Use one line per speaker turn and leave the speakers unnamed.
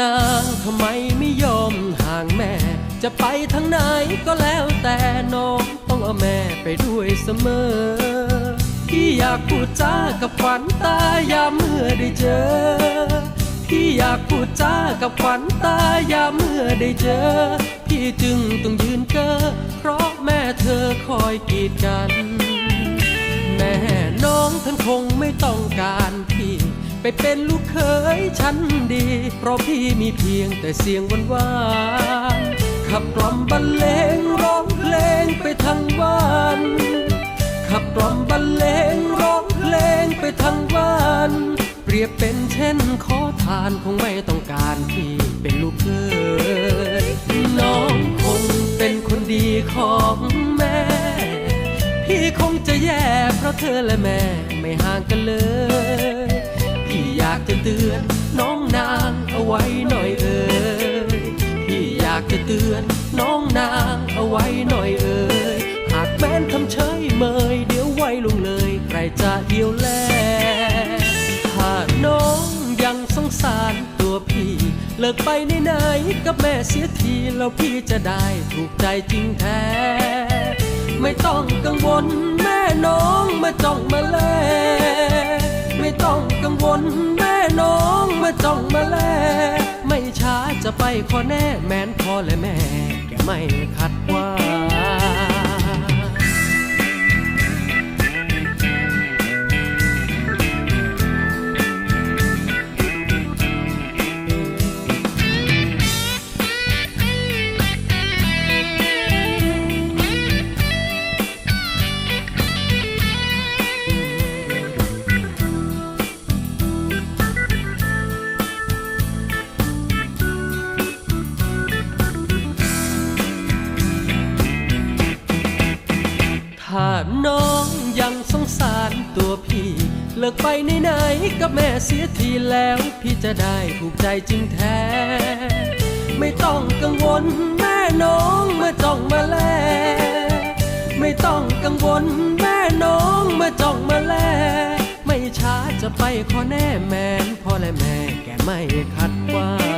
นางทำไมไม่ยอมห่างแม่ จะไปทางไหนก็แล้วแต่น้องต้องเอาแม่ไปด้วยเสมอ พี่อยากพูดจากับขวัญตายามเมื่อได้เจอ พี่อยากพูดจากับขวัญตายามเมื่อได้เจอ พี่จึงต้องยืนเก้อเพราะแม่เธอคอยกีดกัน แม่น้องท่านคงไม่ต้องการพี่ ไปเป็นลูกเขยชั้นดี เพราะพี่มีเพียงแต่เสียงหวานขับกล่อมบรรเลงร้องเพลงไปทั้งวันขับกล่อมบรรเลงร้องเพลงไปทั้งวันเปรียบเป็นเช่นขอทานคงไม่ต้องการพี่เป็นลูกเคยน้องคงเป็นคนดีของแม่พี่คงจะแย่เพราะเธอและแม่ไม่ห่างกันเลยากจะเตือนน้องนางเอาไว้หน่อยเอ่ยพี่อยากจะเตือนน้องนางเอาไว้หน่อยเอ่ยหากแม้นทำเฉยเมยเดี๋ยวไว้ลงเลยใครจะเดียวแลถ้าน้องยังสงสารตัวพี่ เลิกไปไหนๆกับแม่เสียทีแล้วพี่จะได้ถูกใจจริงแท้ไม่ต้องกังวลแม่น้องมาจ้องมาแลไม่ต้องกังวล มาจ้องมาแล ไม่ช้าจะไปขอแน่แมนพอและแม่แกไม่ขัด ถ้าน้องยังสงสารตัวพี่ เลิกไปไหนๆกับแม่เสียทีแล้ว พี่จะได้ถูกใจจริงแท้ ไม่ต้องกังวลแม่น้องมาจ้องมาแล ไม่ต้องกังวลแม่น้องมาจ้องมาแล ไม่ช้าจะไปขอแน่แมนพ่อและแม่แกไม่ขัดว่า